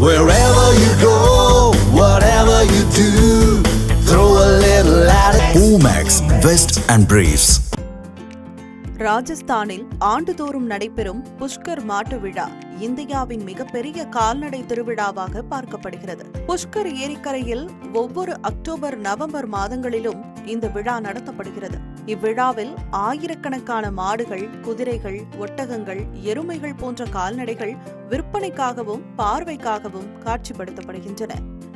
Wherever you go, whatever you do, throw a little at it. Omax, Vest and Briefs. ராஜஸ்தானில் ஆண்டுதோறும் நடைபெறும் புஷ்கர் மாட்டு விழா இந்தியாவின் மிகப்பெரிய கால்நடை திருவிழாவாக பார்க்கப்படுகிறது புஷ்கர் ஏரிக்கரையில் ஒவ்வொரு அக்டோபர் நவம்பர் மாதங்களிலும் இந்த விழா நடத்தப்படுகிறது இவ்விழாவில் ஆயிரக்கணக்கான மாடுகள் குதிரைகள் ஒட்டகங்கள் எருமைகள் போன்ற கால்நடைகள் விற்பனைக்காகவும் பார்வைக்காகவும் காட்சிப்படுத்தப்படுகின்றன.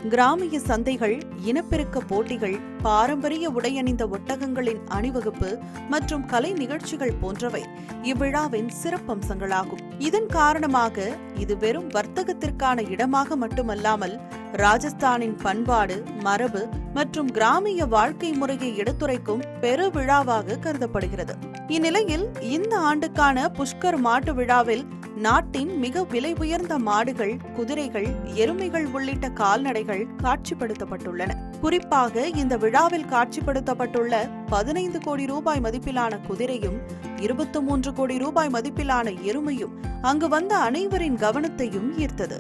கிராமிய சந்தைகள் இனப்பெருக்க போட்டிகள் பாரம்பரிய உடையணிந்த ஒட்டகங்களின் அணிவகுப்பு மற்றும் கலை நிகழ்ச்சிகள் போன்றவை இவ்விழாவின் சிறப்பம்சங்களாகும். இதன் காரணமாக இது வெறும் வர்த்தகத்திற்கான இடமாக மட்டுமல்லாமல் ராஜஸ்தானின் பண்பாடு மரபு மற்றும் கிராமிய வாழ்க்கை முறையை எடுத்துரைக்கும் பெரு விழாவாக கருதப்படுகிறது. இந்நிலையில் இந்த ஆண்டுக்கான புஷ்கர் மாட்டு விழாவில் நாட்டின் மிக விலை உயர்ந்த மாடுகள் குதிரைகள் எருமைகள் உள்ளிட்ட கால்நடைகள் காட்சிப்படுத்தப்பட்டுள்ளன. குறிப்பாக இந்த விழாவில் காட்சிப்படுத்தப்பட்டுள்ள பதினைந்து கோடி ரூபாய் மதிப்பிலான குதிரையும் இருபத்தி மூன்று கோடி ரூபாய் மதிப்பிலான எருமையும் அங்கு வந்த அனைவரின் கவனத்தையும் ஈர்த்தது.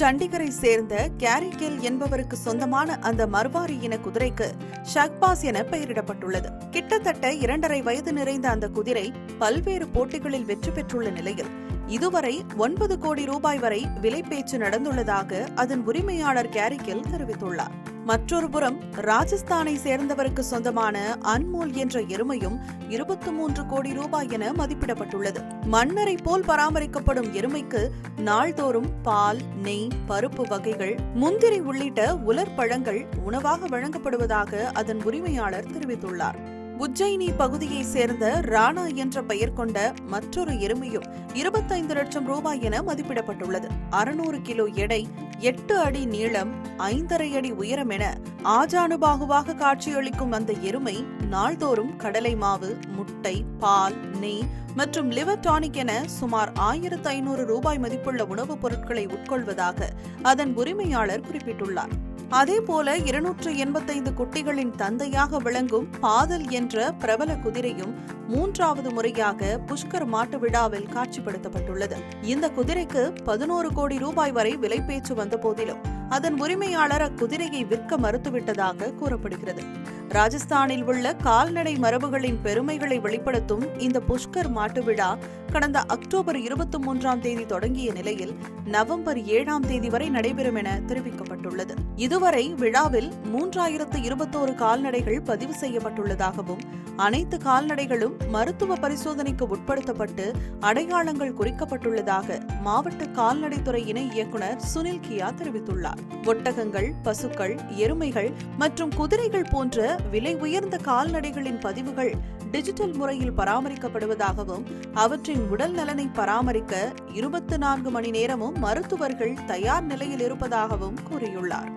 சண்டிகரை சேர்ந்த கேரிகேல் என்பவருக்கு சொந்தமான அந்த மர்வாரி இன குதிரைக்கு ஷக்பாஸ் என பெயரிடப்பட்டுள்ளது. கிட்டத்தட்ட இரண்டரை வயது நிறைந்த அந்த குதிரை பல்வேறு போட்டிகளில் வெற்றி பெற்றுள்ள நிலையில் இதுவரை ஒன்பது கோடி ரூபாய் வரை விலை பேச்சு நடந்துள்ளதாக அதன் உரிமையாளர் கேரிகேல் தெரிவித்துள்ளார். மற்றொரு புறம் ராஜஸ்தானை சேர்ந்தவருக்கு சொந்தமான அன்மோல் என்ற எருமையும் இருபத்தி மூன்று கோடி ரூபாய் என மதிப்பிடப்பட்டுள்ளது. மன்னரை போல் பராமரிக்கப்படும் எருமைக்கு நாள்தோறும் பால் நெய் பருப்பு வகைகள் முந்திரி உள்ளிட்ட உலர் பழங்கள் உணவாக வழங்கப்படுவதாக அதன் உரிமையாளர் தெரிவித்துள்ளார். உஜ்ஜயினி பகுதியை சேர்ந்த ராணா என்ற பெயர் கொண்ட மற்றொரு எருமையும் இருபத்தைந்து லட்சம் ரூபாய் என மதிப்பிடப்பட்டுள்ளது. அறுநூறு கிலோ எடை எட்டு அடி நீளம் ஐந்தரை அடி உயரம் என ஆஜானுபாகுவாக காட்சியளிக்கும் அந்த எருமை நாள்தோறும் கடலை மாவு முட்டை பால் நெய் மற்றும் லிவர் டானிக் என சுமார் ஆயிரத்து ஐநூறு ரூபாய் மதிப்புள்ள உணவுப் பொருட்களை உட்கொள்வதாக அதன் உரிமையாளர் குறிப்பிட்டுள்ளார். அதேபோல இருநூற்று எண்பத்தைந்து குட்டிகளின் தந்தையாக விளங்கும் பாதல் என்ற பிரபல குதிரையும் மூன்றாவது முறையாக புஷ்கர் மாட்டு விழாவில் காட்சிப்படுத்தப்பட்டுள்ளது. இந்த குதிரைக்கு பதினோரு கோடி ரூபாய் வரை விலை பேச்சு வந்த போதிலும் அதன் உரிமையாளர் அக்குதிரையை விற்க மறுத்துவிட்டதாக கூறப்படுகிறது. ராஜஸ்தானில் உள்ள கால்நடை மரபுகளின் பெருமைகளை வெளிப்படுத்தும் இந்த புஷ்கர் மாட்டு விழா கடந்த அக்டோபர் இருபத்தி மூன்றாம் தேதி தொடங்கிய நிலையில் நவம்பர் ஏழாம் தேதி வரை நடைபெறும் என தெரிவிக்கப்பட்டுள்ளது. இதுவரை விழாவில் மூன்றாயிரத்து இருபத்தோரு கால்நடைகள் பதிவு செய்யப்பட்டுள்ளதாகவும் அனைத்து கால்நடைகளும் மருத்துவ பரிசோதனைக்கு உட்படுத்தப்பட்டு அடையாளங்கள் குறிக்கப்பட்டுள்ளதாக மாவட்ட கால்நடைத்துறை இணை இயக்குநர் சுனில் கியா தெரிவித்துள்ளார். ஒட்டகங்கள் பசுக்கள் எருமைகள் மற்றும் குதிரைகள் போன்ற விலை உயர்ந்த கால்நடைகளின் பதிவுகள் டிஜிட்டல் முறையில் பராமரிக்கப்படுவதாகவும் அவற்றின் உடல் நலனை பராமரிக்க இருபத்தி நான்கு மணி நேரமும் மருத்துவர்கள் தயார் நிலையில் இருப்பதாகவும் கூறியுள்ளார்.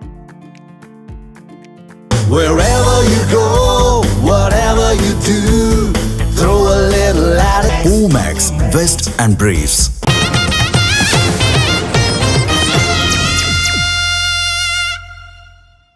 Omax, Vest and Briefs.